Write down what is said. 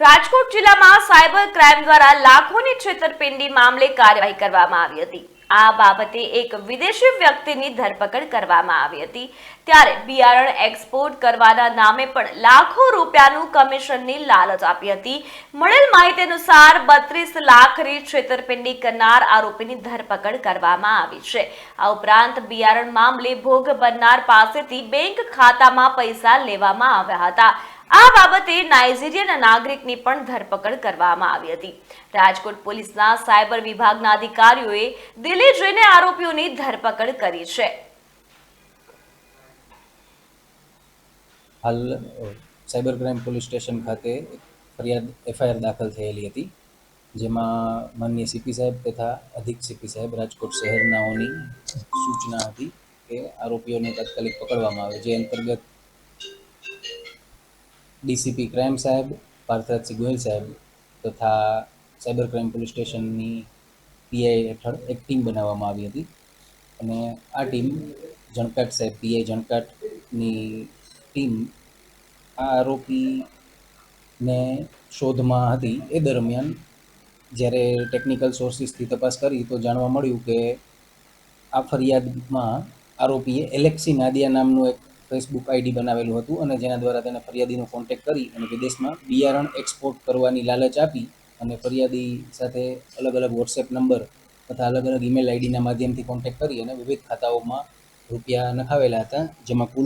રાજકોટ જિલ્લામાં cyber crime દ્વારા લાખોની છેતરપિંડી મામલે કાર્યવાહી કરવામાં આવી હતી. આ બાબતે એક વિદેશી વ્યક્તિની ધરપકડ કરવામાં આવી હતી. ત્યારે બિયારણ એક્સપોર્ટ કરવાના નામે પણ લાખો રૂપિયાનું કમિશનની લાલચ આપી હતી. મળેલ માહિતી અનુસાર બત્રીસ લાખની છેતરપિંડી કરનાર આરોપીની ધરપકડ કરવામાં આવી છે. આ ઉપરાંત બિયારણ મામલે ભોગ બનનાર પાસેથી બેંક ખાતામાં પૈસા લેવામાં આવ્યા હતા. આ બાબતે નાઇજીરિયન નાગરિકની પણ ધરપકડ કરવામાં આવી હતી. રાજકોટ પોલીસના સાયબર વિભાગના અધિકારીઓએ દિલ્હી જઈને આરોપીઓની ધરપકડ કરી છે. હાલ સાયબર ક્રાઇમ પોલીસ સ્ટેશન ખાતે ફરિયાદ, એફઆઈઆર દાખલ થયેલી હતી, જેમાં માનનીય સીપી સાહેબ તથા અધિક સીપી સાહેબ રાજકોટ શહેરનાઓની સૂચના હતી કે આરોપીઓને તાત્કાલિક પકડવામાં આવે, જે અંતર્ગત ડીસીપી ક્રાઇમ સાહેબ પાર્થરાજસિંહ ગોયલ સાહેબ તથા સાયબર ક્રાઇમ પોલીસ સ્ટેશનની પીઆઈ હેઠળ એક ટીમ બનાવવામાં આવી હતી. અને આ ટીમ જણકાટ સાહેબ પીઆઈ જણકાટની ટીમ આ આરોપીને શોધમાં હતી. એ દરમિયાન જ્યારે ટેકનિકલ સોર્સિસથી તપાસ કરી તો જાણવા મળ્યું કે આ ફરિયાદમાં આરોપીએ એલેક્સી નાદિયા નામનું એક ફેસબુક આઈડી બનાવેલું હતું અને જેના દ્વારા તેને ફરિયાદીનો કોન્ટેક્ટ કરી અને વિદેશમાં બિયારણ એક્સપોર્ટ કરવાની લાલચ આપી અને ફરિયાદી સાથે અલગ અલગ વોટ્સએપ નંબર તથા અલગ અલગ ઈમેલ આઈડીના માધ્યમથી કોન્ટેક્ટ કરી અને વિવિધ ખાતાઓમાં રૂપિયા નખાવેલા હતા, જેમાં કુલ